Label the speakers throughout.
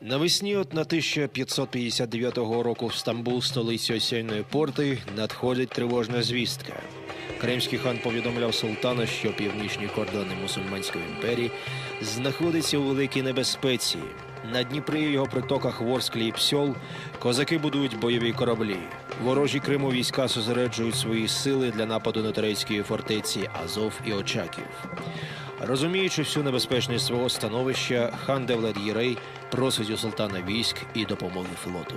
Speaker 1: Навесні от на 1559 року в Стамбул, столиці осяйної порти, надходить тривожна звістка. Кримський хан повідомляв султана, що північні кордони мусульманської імперії знаходяться у великій небезпеці. На Дніпрі і його притоках Ворсклі і Псьол козаки будують бойові кораблі. Ворожі Криму війська зосереджують свої сили для нападу на турецькі фортеці Азов і Очаків. Розуміючи всю небезпечність свого становища, хан Девлет Єрей просить у султана військ і допомоги флоту.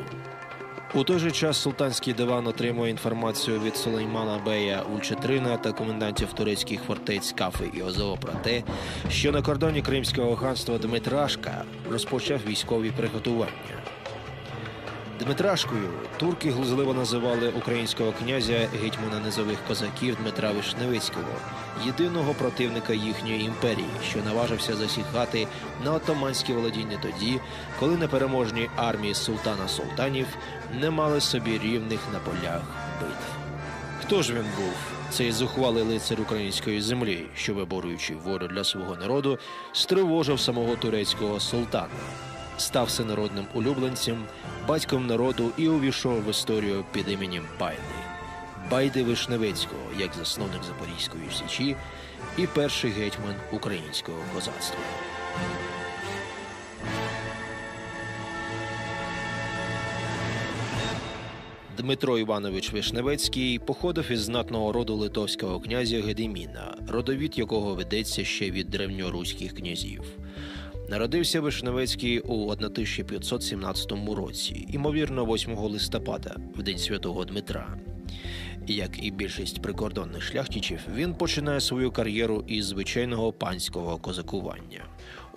Speaker 1: У той же час султанський диван отримує інформацію від Сулеймана Бея Ульчетрина та комендантів турецьких фортець Кафи і Озово про те, що на кордоні Кримського ханства Дмитрашка розпочав військові приготування. Дмитрашкою турки глузливо називали українського князя гетьмана низових козаків Дмитра Вишневицького, єдиного противника їхньої імперії, що наважився засіхати на отоманські володіння тоді, коли непереможні армії султана султанів не мали собі рівних на полях битв. Хто ж він був? Цей зухвалий лицар української землі, що, виборюючи волю для свого народу, стривожив самого турецького султана, став всенародним улюбленцем, батьком народу і увійшов в історію під іменем Байди. Байди Вишневецького, як засновник Запорізької січі і перший гетьман українського козацтва. Дмитро Іванович Вишневецький походив із знатного роду литовського князя Гедеміна, родовід якого ведеться ще від древньоруських князів. Народився Вишневецький у 1517 році, ймовірно, 8 листопада, в день святого Дмитра. Як і більшість прикордонних шляхтічів, він починає свою кар'єру із звичайного панського козакування.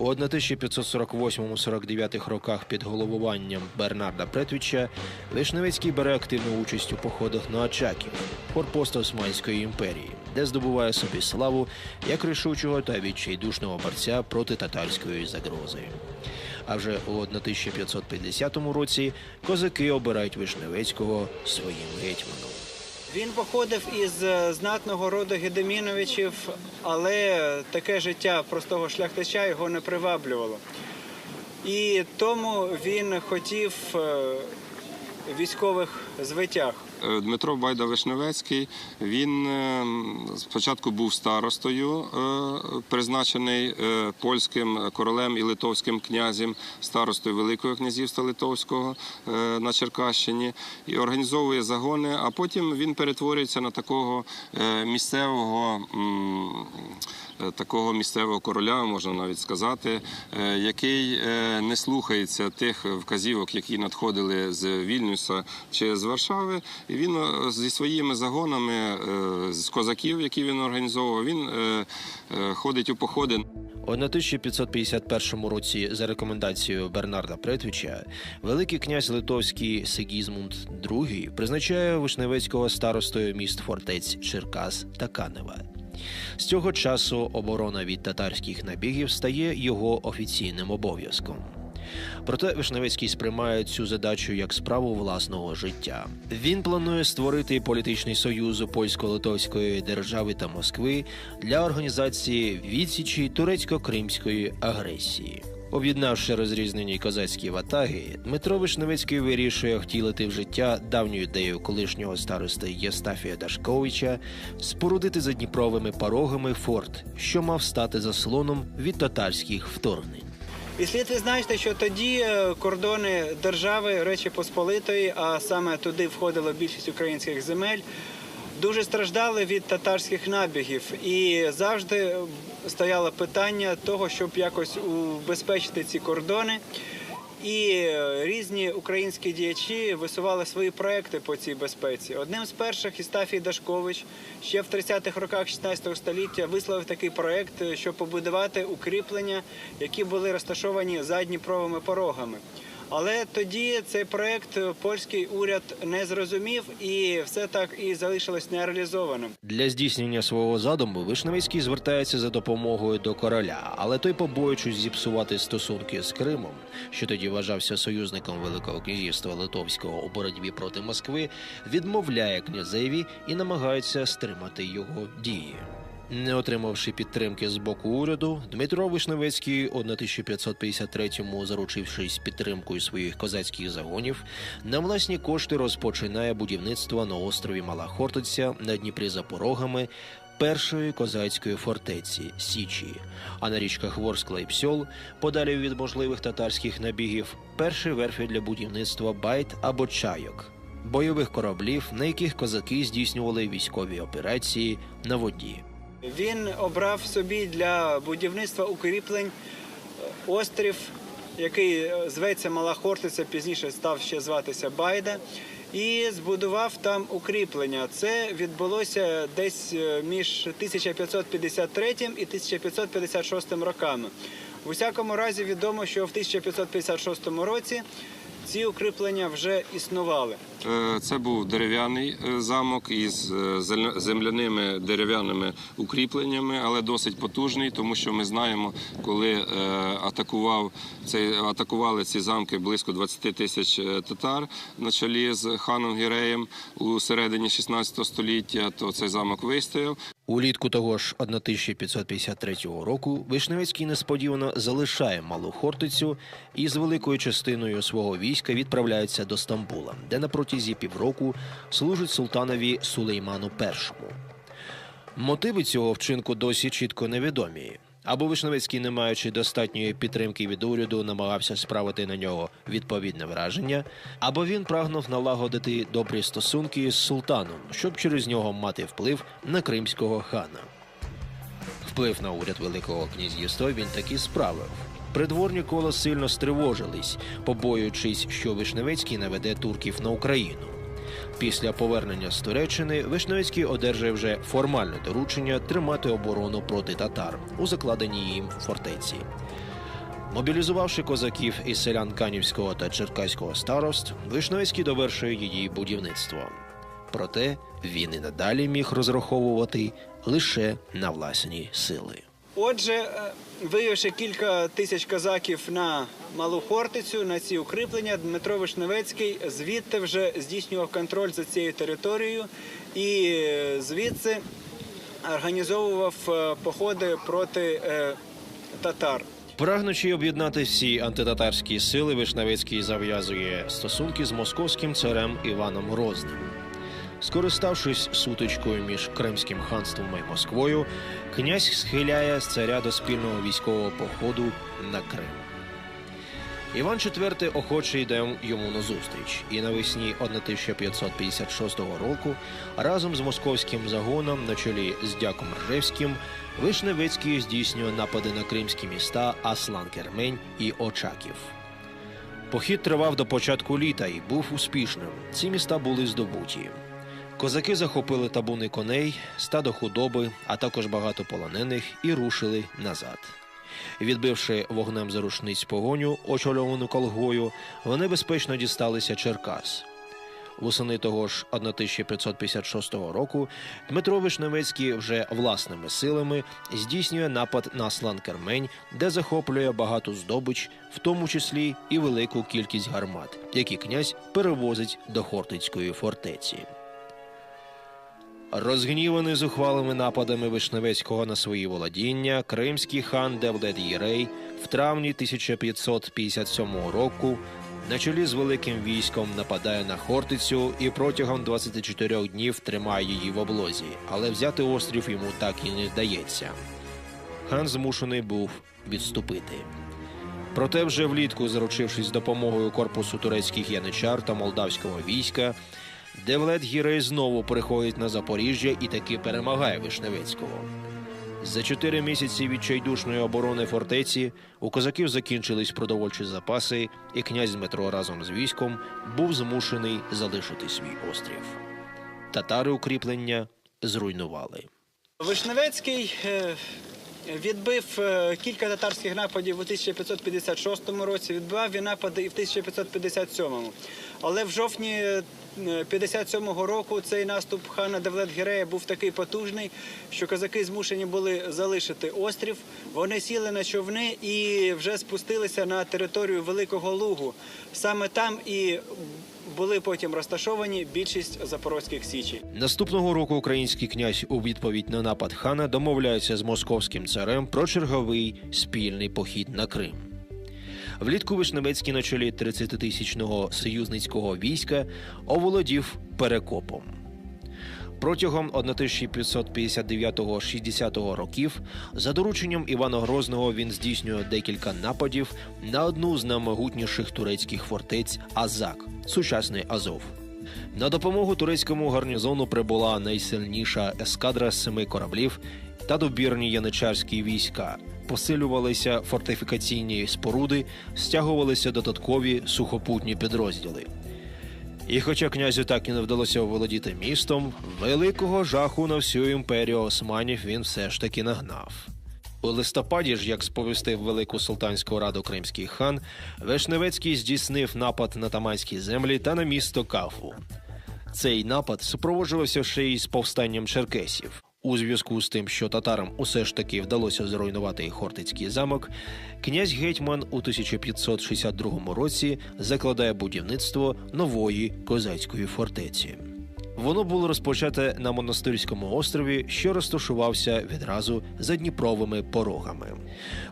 Speaker 1: У 1548-49 роках під головуванням Бернарда Претвіча Вишневецький бере активну участь у походах на Очаків, форпост Османської імперії, де здобуває собі славу як рішучого та відчайдушного борця проти татарської загрози. А вже у 1550 році козаки обирають Вишневецького своїм гетьманом.
Speaker 2: Він походив із е, знатного роду Гедеміновичів, але таке життя простого шляхтича його не приваблювало. І тому він хотів е, військових звитяг.
Speaker 3: Е, Дмитро Байда Вишневецький. Він е, спочатку був старостою, е, призначений польським королем і литовським князем, старостою Великого князівства Литовського на Черкащині, і організовує загони. А потім він перетворюється на такого місцевого. Такого місцевого короля, можна навіть сказати, який не слухається тих вказівок, які надходили з Вільнюса чи з Варшави. І він е, зі своїми загонами е, з козаків, які він організовував, він е, ходить у походи.
Speaker 1: У 1551 році, за рекомендацією Бернарда Претвіча, Великий князь Литовський Сигізмунд II призначає Вишневецького старостою міст фортець Черкас та Канева. З цього часу оборона від татарських набігів стає його офіційним обов'язком. Проте Вишневецький сприймає цю задачу як справу власного життя. Він планує створити політичний союз польсько-литовської держави та Москви для організації відсічі турецько-кримської агресії. Об'єднавши розрізнені козацькі ватаги, Дмитро Вишневецький вирішує втілити в життя давню ідею колишнього старости Єстафія Дашковича спорудити за Дніпровими порогами форт, що мав стати заслоном від татарських вторгнень.
Speaker 2: І слід відзначити, що тоді е, кордони держави Речі Посполитої, а саме туди входила більшість українських земель, дуже страждали від татарських набігів. І завжди стояло питання того, щоб якось убезпечити ці кордони. І різні українські діячі висували свої проекти по цій безпеці. Одним з перших Істафій Дашкович ще в 30-х роках 16 століття висловив такий проект, щоб побудувати укріплення, які були розташовані за Дніпровими порогами. Але тоді цей проект польський уряд не зрозумів, і все так і залишилось нереалізованим.
Speaker 1: Для здійснення свого задуму Вишневецький звертається за допомогою до короля, але той, побоюючись зіпсувати стосунки з Кримом, що тоді вважався союзником Великого князівства Литовського у боротьбі проти Москви, відмовляє князеві і намагається стримати його дії. Не отримавши підтримки з боку уряду, Дмитро Вишневецький у 1553-му, заручившись підтримкою своїх козацьких загонів, на власні кошти розпочинає будівництво на острові Мала Хортиця на Дніпрі за порогами першої козацької фортеці Січі, а на річках Ворскла і Псьол, подалі від можливих татарських набігів, перші верфі для будівництва байт або чайок, бойових кораблів, на яких козаки здійснювали військові операції на воді.
Speaker 2: Він обрав собі для будівництва укріплень е, острів, який е, зветься Мала Хортиця, пізніше став ще зватися Байда, і збудував там укріплення. Це відбулося десь е, між 1553 і 1556 роками. В усякому разі відомо, що в 1556 році ці укріплення вже існували.
Speaker 3: Е, Це був дерев'яний е, замок із е, земляними дерев'яними укріпленнями, але досить потужний, тому що ми знаємо, коли атакував цей атакували ці замки близько 20 тисяч татар на чолі з ханом Гіреєм у середині 16 століття, то цей замок вистояв.
Speaker 1: Улітку того ж 1553 року Вишневецький несподівано залишає малу Хортицю і з великою частиною свого війська відправляється до Стамбула, де на протязі півроку служить султанові Сулейману І. Мотиви цього вчинку досі чітко невідомі. Або Вишневецький, не маючи достатньої підтримки від уряду, намагався справити на нього відповідне враження, або він прагнув налагодити добрі стосунки з султаном, щоб через нього мати вплив на кримського хана. Вплив на уряд Великого князівства він таки справив. Придворні коло сильно стривожились, побоюючись, що Вишневецький наведе турків на Україну. Після повернення з Туреччини Вишневецький одержує вже формальне доручення тримати оборону проти татар у закладеній їм фортеці. Мобілізувавши козаків із селян Канівського та Черкаського старост, Вишневецький довершує її будівництво. Проте він і надалі міг розраховувати лише на власні сили.
Speaker 2: Отже, е, виявивши кілька тисяч козаків на малу Хортицю, на ці укріплення, Дмитро Вишневецький звідти вже здійснював контроль за цією територією і е, звідси організовував е, походи проти татар.
Speaker 1: Прагнучи об'єднати всі антитатарські сили, Вишневецький зав'язує стосунки з московським царем Іваном Грозним. Скориставшись сутичкою між Кримським ханством і Москвою, князь схиляє з царя до спільного військового походу на Крим. Іван IV охоче йде йому назустріч, і навесні 1556 року разом з московським загоном на чолі з Дяком Ржевським Вишневецький здійснює напади на кримські міста Аслан Кермень і Очаків. Похід тривав до початку літа і був успішним. Ці міста були здобуті. Козаки захопили табуни коней, стадо худоби, а також багато полонених і рушили назад. Відбивши вогнем за рушниць погоню, очольовану колгою, вони безпечно дісталися Черкас. Восени того ж 1556 року Дмитро Вишневецький вже власними силами здійснює напад на Аслан Кермень, де захоплює багато здобич, в тому числі і велику кількість гармат, які князь перевозить до Хортицької фортеці. Розгніваний зухвалими нападами Вишневецького на свої володіння, кримський хан Девлет Єрей в травні 1557 року на чолі з великим військом нападає на Хортицю і протягом 24 днів тримає її в облозі, але взяти острів йому так і не вдається. Хан змушений був відступити. Проте вже влітку, заручившись допомогою корпусу турецьких яничар та молдавського війська, Девлет Гірей знову приходить на Запоріжжя і таки перемагає Вишневецького. За чотири місяці відчайдушної оборони фортеці у козаків закінчились продовольчі запаси, і князь Дмитро разом з військом був змушений залишити свій острів. Татари укріплення зруйнували.
Speaker 2: Вишневецький е, відбив е, кілька татарських нападів у 1556 році, відбивав він напади і в 1557. Але в жовтні 57-го року цей наступ хана Девлет-Гірея був такий потужний, що козаки змушені були залишити острів. Вони сіли на човни і вже спустилися на територію Великого Лугу. Саме там і були потім розташовані більшість запорозьких січі.
Speaker 1: Наступного року український князь у відповідь на напад хана домовляється з московським царем про черговий спільний похід на Крим. Влітку Вишневецький на чолі 30-тисячного союзницького війська оволодів Перекопом. Протягом 1559-60 років за дорученням Івана Грозного він здійснює декілька нападів на одну з наймогутніших турецьких фортець Азак, сучасний Азов. На допомогу турецькому гарнізону прибула найсильніша ескадра семи кораблів та добірні яничарські війська. Посилювалися фортифікаційні споруди, стягувалися додаткові сухопутні підрозділи. І хоча князю так і не вдалося оволодіти містом, великого жаху на всю імперію османів він все ж таки нагнав. У листопаді ж, як сповістив Велику Султанську раду кримський хан, Вишневецький здійснив напад на таманські землі та на місто Кафу. Цей напад супроводжувався ще й з повстанням черкесів. У зв'язку з тим, що татарам усе ж таки вдалося зруйнувати Хортицький замок, князь гетьман у 1562 році закладає будівництво нової козацької фортеці. Воно було розпочате на монастирському острові, що розташувався відразу за Дніпровими порогами.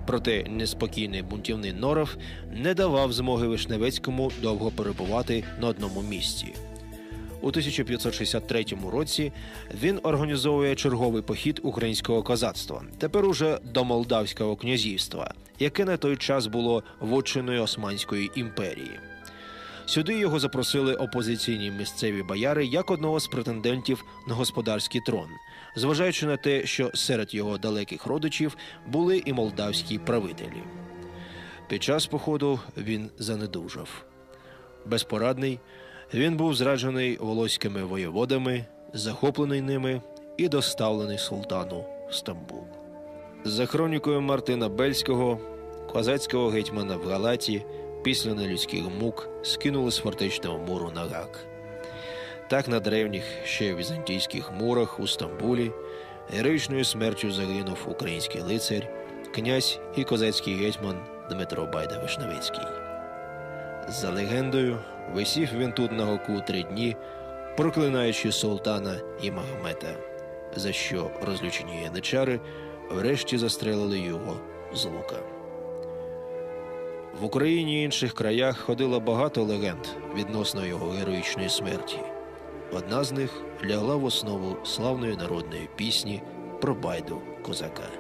Speaker 1: Проте неспокійний бунтівний Норов не давав змоги Вишневецькому довго перебувати на одному місці. У 1563 році він організовує черговий похід українського козацтва, тепер уже до Молдавського князівства, яке на той час було вотчиною Османської імперії. Сюди його запросили опозиційні місцеві бояри як одного з претендентів на господарський трон, зважаючи на те, що серед його далеких родичів були і молдавські правителі. Під час походу він занедужав. Безпорадний, він був зраджений волоськими воєводами, захоплений ними і доставлений султану в Стамбул. За хронікою Мартина Бельського, козацького гетьмана в Галаті після нелюдських мук скинули з фортечного муру на гак. Так на древніх ще візантійських мурах у Стамбулі героїчною смертю загинув український лицар, князь і козацький гетьман Дмитро Байда Вишневицький. За легендою, висів він тут на гоку три дні, проклинаючи султана і Магомета, за що розлючені яничари врешті застрелили його з лука. В Україні і інших краях ходило багато легенд відносно його героїчної смерті. Одна з них лягла в основу славної народної пісні про байду козака.